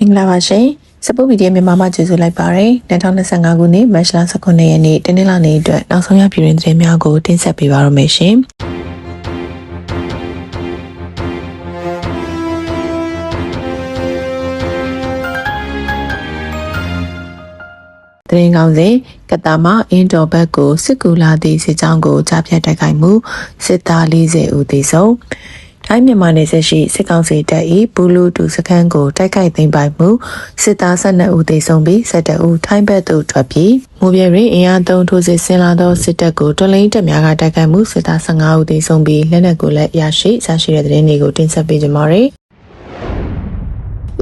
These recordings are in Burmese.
မင်္ဂလာပါရှင်စပုတ်ဗီဒီယိုမြန်မာမှာကြိုဆိုလိုက်ပါရစေ2025ခုနှစ်မတ်လ19ရက်နေ့တနင်္လာနေ့အတွက်နောက်ဆုံးရပြည်တွင်သတင်းများကိုတင်ဆက်ပေးပါရမရှင်တရင်ကောင်းစဉ်ကတာမအင်တော်ဘက်ကိုစစ်ကူလာသည့်စစ်ကြောင်းကိုကြားဖြတ်တိုက်ခိုက်မှုစစ်သား40ဦးသေဆုံး ထိုင်းမြန်မာနယ်စပ်ရှိစစ်ကောင်စီတပ်၏ဘူလူတူစခန်းကိုတိုက်ခိုက်သိမ်းပိုက်မှုစစ်သား12ဦးသေဆုံးပြီး12ဦးထိုင်းဘက်သို့ထွက်ပြေးမူပြတွင်အင်အားသုံးထိုးစစ်ဆင်လာသောစစ်တပ်ကိုတော်လိုင်းတပ်များကတိုက်ခိုက်မှုစစ်သား15ဦးသေဆုံးပြီးလက်နက်ကိုလည်းရရှိရရှိတဲ့သတင်းတွေကိုတင်ဆက်ပေးကြပါမယ်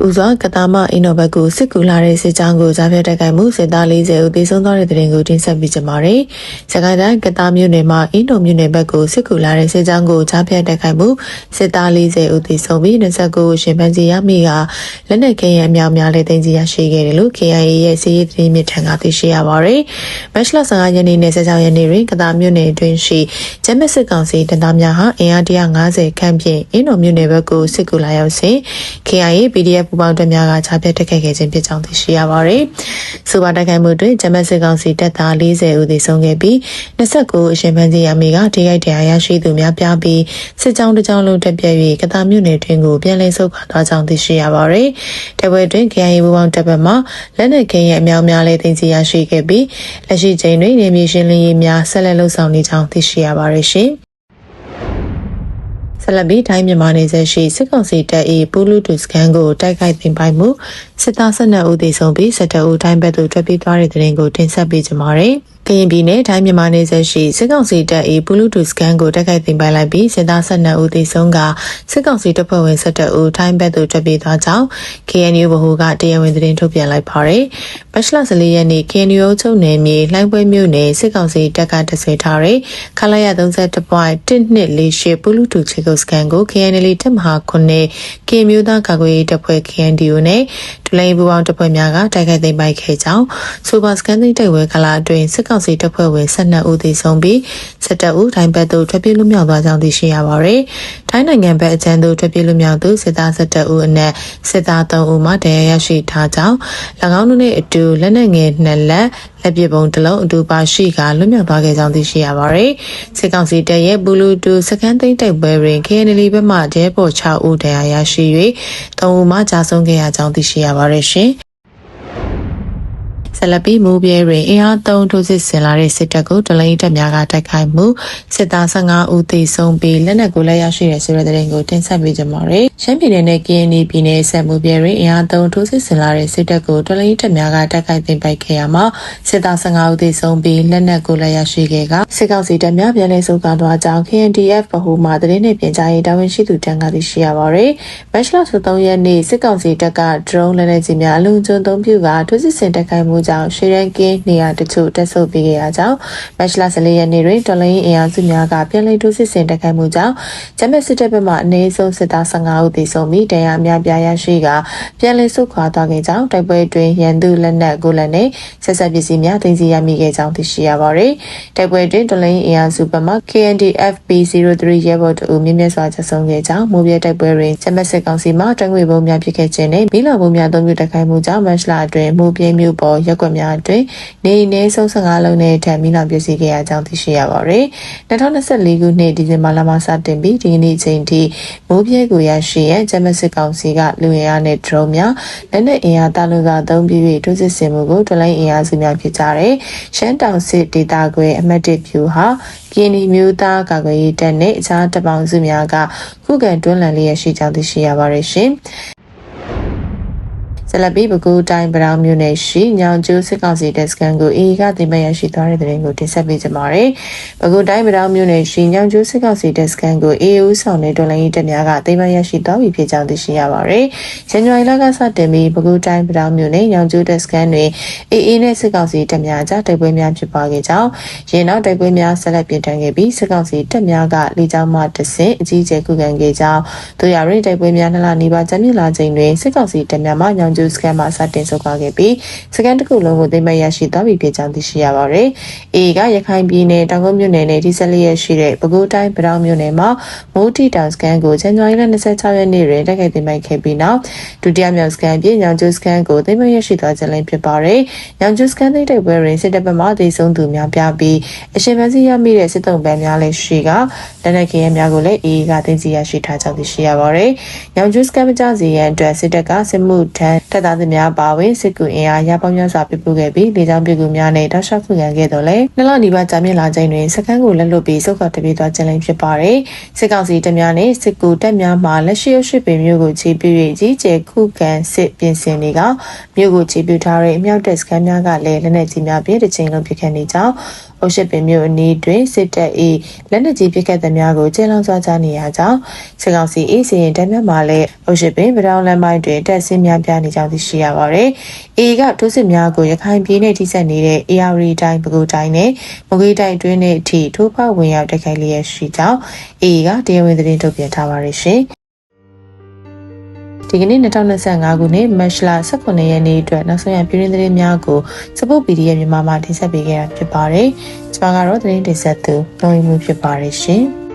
ဦးစွာကတာမအင်းတော်ဘက်ကိုစစ်ကူလာတဲ့စစ်ကြောင်းကိုကြားဖြတ်တိုက်ခိုက်မှုစစ်သား40ဦးသေဆုံးသွားတဲ့တဲ့ရင်ကိုတင်ဆက်ပေးကြပါမယ်။စကိုင်းတိုင်းကတာမြို့နယ်မှာအင်းတော်မြို့နယ်ဘက်ကိုစစ်ကူလာတဲ့စစ်ကြောင်းကိုကြားဖြတ်တိုက်ခိုက်မှုစစ်သား40ဦးသေဆုံးပြီး29ဦးရှင်ပန်းစီရမိကလက်နက်ခဲယမ်းအများများလည်းတင်စီရရှိခဲ့တယ်လို့ KIA ရဲ့စီးရီးသတင်းမြစ်ထံကသိရှိရပါတယ်။မတ်လ15ရက်နေ့နဲ့16ရက်နေ့တွင်ကတာမြို့နယ်တွင်ရှိဂျမက်စစ်ကောင်စီတပ်သားများဟာအင်အား150ခန့်ဖြင့်အင်းတော်မြို့နယ်ဘက်ကိုစစ်ကူလာရောက်စဉ် KIA PDF ပူးပေါင်းတပ်များကခြားပြတ်တက်ခဲ့ခဲ့ခြင်းဖြစ်ကြောင်းသိရှိရပါတယ်။စူပါတိုက်ခိုက်မှုတွင်ဂျမက်စစ်ကောင်စီတပ်သား40ဦးသေဆုံးခဲ့ပြီး29အရှင်ဖန်စီယာမီကထိခိုက်ဒဏ်ရာရရှိသူများပြားပြီးစစ်ကြောင်းတစ်ကြောင်းလုံးတက်ပြည့်၍ကတာမြို့နယ်တွင်ကိုပြန်လည်ဆုတ်ခွာသွားကြောင်းသိရှိရပါတယ်။တပွဲတွင် KIA ပူးပေါင်းတပ်ဘက်မှလက်နက်ခဲရဲ့အများများလည်းသိသိရရှိခဲ့ပြီးလက်ရှိချိန်တွင်နေမြေရှင်းလင်းရေးများဆက်လက်လှုပ်ဆောင်နေကြောင်းသိရှိရပါတယ်ရှင်။ ဆက်လက်ပြီးတိုင်းမြန်မာနယ်စပ်ရှိစစ်ကောင်စီတပ်၏ပူလူတူစကန်ကိုတိုက်ခိုက်သိမ်းပိုက်မှုစစ်သား12ဦးသေဆုံးပြီး17ဦးတိုင်းဘက်သို့ထွက်ပြေးသွားတဲ့တဲ့ရင်ကိုတင်ဆက်ပေးကြပါမယ်။ ကရင်ပြည်နယ်တိုင်းမြန်မာနယ်စပ်ရှိစစ်ကောင်စီတပ်၏ဘလူးတူစကန်ကိုတိုက်ခိုက်သိမ်းပိုက်လိုက်ပြီးစစ်သား12ဦးသေဆုံးကစစ်ကောင်စီတပ်ဖွဲ့ဝင်17ဦးထိုင်းဘက်သို့ထွက်ပြေးသွားကြောင်း KNU ဗဟိုကတရားဝင်သတင်းထုတ်ပြန်လိုက်ပါတယ်။မတ်လ14ရက်နေ့ KNU ချုပ်နယ်မြေလှိုင်းပွဲမြို့နယ်စစ်ကောင်စီတပ်ကတဆွေထားတဲ့ခလာရ32.124ဘလူးတူချေကုတ်စကန်ကို KNL တပ်မဟာ9 K မျိုးသားကာကွယ်ရေးတပ်ဖွဲ့ KNDO နဲ့ဒလိုင်းဘူပေါင်းတပ်ဖွဲ့များကတိုက်ခိုက်သိမ်းပိုက်ခဲ့ကြောင်းဆိုပါစကန်သိတိုက်ပွဲကလာအတွင်းစစ်ကောင်စီတပ်ဖွဲ့ဝင်12ဦးသေဆုံးပြီး17ဦးထိုင်းဘက်သို့ထွက်ပြေးလွတ်မြောက်သွားကြောင်းသိရှိရပါတယ်။ထိုင်းနိုင်ငံဘက်အကြမ်းသို့ထွက်ပြေးလွတ်မြောက်သူစစ်သား17ဦးအနက်စစ်သား3ဦးမှတရားရရှိထားကြောင်း၎င်းတို့နှင့်အတူလက်နက်ငယ်2လက်လက်ပစ်ပုံတစ်လုံးအတူပါရှိကလွတ်မြောက်သွားခဲ့ကြောင်းသိရှိရပါတယ်။စစ်ကောင်စီတပ်ရဲ့ဘူလူတူစကန်သိမ်းတိုက်ပွဲတွင် KNL ဘက်မှကျဲပေါ်6ဦးတရားရရှိ၍3ဦးမှကြာဆုံးခဲ့ရကြောင်းသိရှိရပါတယ်ရှင်။ ဆက်လက်ပြီးမူပြဲတွင်အင်အားသုံးထိုးစစ်ဆင်လာတဲ့စစ်တပ်ကိုတလိန်တပ်များကတိုက်ခိုက်မှုစစ်သား15ဦးသေဆုံးပြီးလက်နက်ကိုလည်းရရှိတဲ့ဆိုတဲ့တဲ့ရင်ကိုတင်ဆက်ပေးကြပါမယ်။ရှမ်းပြည်နယ်နဲ့ KNY ပြည်နယ်ဆက်မူပြဲတွင်အင်အားသုံးထိုးစစ်ဆင်လာတဲ့စစ်တပ်ကိုတလိန်တပ်များကတိုက်ခိုက်သိမ်းပိုက်ခဲ့ရမှာစစ်သား15ဦးသေဆုံးပြီးလက်နက်ကိုလည်းရရှိခဲ့ကစစ်ကောင်စီတပ်များပြန်လည်ဆုတ်ခွာသွားကြောင်း KNDF ဗဟိုမှသတင်းနဲ့ပြန်ကြားရေးတာဝန်ရှိသူတန်းကသိရှိရပါတယ်။မတ်လ23ရက်နေ့စစ်ကောင်စီတပ်က drone လက်နက်ကြီးများအလုံးကျွန်းသုံးပြုကထိုးစစ်ဆင်တိုက်ခိုက်မှုကြောင့်ရှေရန်ကင်းနေရာတချို့တက်ဆုပ်ပေးခဲ့ရကြောင်းမတ်လ14ရက်နေ့တွင်တော်လိုင်းအင်အားစုများကပြည်လည်ထိုးစစ်ဆင်တိုက်ခိုက်မှုကြောင့်ဂျမက်စစ်တပ်ဘက်မှအနည်းဆုံးစစ်သား15ဦးသေဆုံးပြီးတရားအများပြားရရှိကပြည်လည်ဆုတ်ခွာသွားခဲ့ကြောင်းတိုက်ပွဲတွင်ရန်သူလက်နက်ကိုလည်းနဲ့ဆက်ဆက်ပစ္စည်းများသိမ်းဆည်းရမိခဲ့ကြောင်းသိရှိရပါသည်တိုက်ပွဲတွင်တော်လိုင်းအင်အားစုဘက်မှ KNDF B03 ရဲဘော်တို့မြင့်မြတ်စွာချက်ဆုံးခဲ့ကြောင်းမိုးပြတိုက်ပွဲတွင်ဂျမက်စစ်ကောင်စီမှတံငွေပုံများဖြစ်ခဲ့ခြင်းနဲ့မိလာပုံများအုံပြုတိုက်ခိုက်မှုကြောင့်မတ်လအတွင်းမိုးပြင်းမြို့ပေါ်ရက်ွက်များအတွင်းနေနေဆုံး15လုံးနဲ့ထပ်မိလောင်ပြည့်စည်ခဲ့ရကြောင်းသိရှိရပါတယ်။2024ခုနှစ်ဒီဇင်ဘာလမှစတင်ပြီးဒီကနေ့ချိန်ထိမိုးပြဲကိုရရှိရဂျမစစ်ကောင်စီကလူရင်းနဲ့ဒရုန်းများလက်နက်အင်အားတလူသာအသုံးပြု၍ထိုးစစ်ဆင်မှုကိုဒလိုင်းအင်အားစုများဖြစ်ကြတဲ့ရှမ်းတောင်စစ်ဒေသခွဲအမတ်တစ်ဖြူဟာကင်းဒီမျိုးသားကာကွယ်ရေးတပ်နဲ့အခြားတပ်ပေါင်းစုများကခုခံတွန်းလှန်လျက်ရှိကြောင်းသိရှိရပါတယ်ရှင်။ ဆက်လက်ပြီးပဲခူးတိုင်းပရောင်မြို့နယ်ရှိညောင်ကျိုးစစ်ကောင်စီတပ်စခန်းကိုအေကတင်ပရရှိသွားတဲ့တဲ့ရင်ကိုတင်ဆက်ပေးကြပါမယ်။ပဲခူးတိုင်းပရောင်မြို့နယ်ရှိညောင်ကျိုးစစ်ကောင်စီတပ်စခန်းကိုအေဦးဆောင်တဲ့တော်လိုင်းရေးတပ်များကတင်ပရရှိသွားပြီဖြစ်ကြောင်းသိရှိရပါတယ်။ဇန်နဝါရီလကစတင်ပြီးပဲခူးတိုင်းပရောင်မြို့နယ်ညောင်ကျိုးတပ်စခန်းတွင်အေအေနဲ့စစ်ကောင်စီတပ်များကြားတိုက်ပွဲများဖြစ်ပွားခဲ့ကြောင်းရင်းနောက်တိုက်ပွဲများဆက်လက်ပြင်ထန်ခဲ့ပြီးစစ်ကောင်စီတပ်များကလေကြောင်းမှတဆင့်အကြီးအကျယ်ခုခံခဲ့ကြောင်းတို့ရရင်တိုက်ပွဲများနှစ်လနီးပါးကျင်းပလာချိန်တွင်စစ်ကောင်စီတပ်များမှညောင်ကျိုးစကန်မှာစတင်ဆုတ်ခွာခဲ့ပြီးစကန်တစ်ခုလုံးကိုသိမ်းမရရှိသွားပြီဖြစ်ကြောင်းသိရှိရပါတယ်။ AA ကရခိုင်ပြည်နယ်တောင်ကုန်းမြို့နယ်နဲ့ဒီဇလီရဲ့ရှိတဲ့ပဲခူးတိုင်းပတောင်မြို့နယ်မှာမိုးတီတောင်စကန်ကိုဇန်နဝါရီလ26ရက်နေ့တွင်တိုက်ခိုက်သိမ်းပိုက်ခဲ့ပြီးနောက်ဒုတိယမြောက်စကန်ပြည်ညောင်ကျိုးစကန်ကိုသိမ်းမရရှိသွားခြင်းလည်းဖြစ်ပါတယ်။ညောင်ကျိုးစကန်သိမ်းတိုက်ပွဲတွင်စစ်တပ်ဘက်မှဒေဆုံးသူများပြားပြီးအရှင်မစီရမိတဲ့စစ်တုံးပန်းများလည်းရှိကလက်နက်ခဲယမ်းများကိုလည်း AA ကသိမ်းဆီးရရှိထားကြောင်းသိရှိရပါတယ်။ညောင်ကျိုးစကန်မကြစီရန်အတွက်စစ်တပ်ကစစ်မှုထမ်းတပ်သားတွေများပါဝင်စစ်ကူအင်အားရပေါင်းများစွာပြပို့ခဲ့ပြီးလေကြောင်းပြကူများနဲ့တောက်လျှောက်ခုခံခဲ့တော့လဲနှစ်လနီးပါးကြာမြင့်လာချိန်တွင်စကန်ကိုလက်လွတ်ပြီးစုတ်ခေါ်တပြေးသွားခြင်းလည်းဖြစ်ပါတယ်။စစ်ကောင်စီတပ်များနဲ့စစ်ကူတပ်များမှလက်ရှိရုပ်ရှိပင်မျိုးကိုခြေပြ၍ကြီးကျယ်ခုခံစစ်ပြင်ဆင်နေကမြို့ကိုခြေပြထားတဲ့အမြောက်တပ်စကန်များကလည်းလက်နက်ကြီးများဖြင့်တစ်ချိန်လုံးပစ်ခတ်နေကြောင်းအုပ်ရှိပင်မျိုးအနီးတွင်စစ်တပ်၏လက်နက်ကြီးပစ်ခတ်သမျှကိုကျဲလောင်းစွာကြားနေရကြောင်းစစ်ကောင်စီ၏စီရင်တပ်များမှလည်းအုပ်ရှိပင်ဗရောင်းလမ်းပိုင်းတွင်တပ်စင်းများပြနေကြောင်းသိရှိရပါသည်။ AA ကထိုးစစ်များကိုရခိုင်ပြည်နယ်ထိစပ်နေတဲ့ AR တိုင်းပဲခူးတိုင်းနဲ့မကွေးတိုင်းတွင်းနဲ့အထိထိုးဖောက်ဝင်ရောက်တိုက်ခိုက်လျက်ရှိကြောင်း AA ကတရားဝင်သတင်းထုတ်ပြန်ထားပါတယ်ရှင်။ဒီကနေ့2025ခုနှစ်မတ်လ18ရက်နေ့အတွက်နောက်ဆုံးရပြည်တွင်းသတင်းများကိုစပုတ် PDF မြန်မာမှာတင်ဆက်ပေးခဲ့တာဖြစ်ပါတယ်။ကျွန်မကတော့သတင်းတင်ဆက်သူနှုံးရမှုဖြစ်ပါတယ်ရှင်။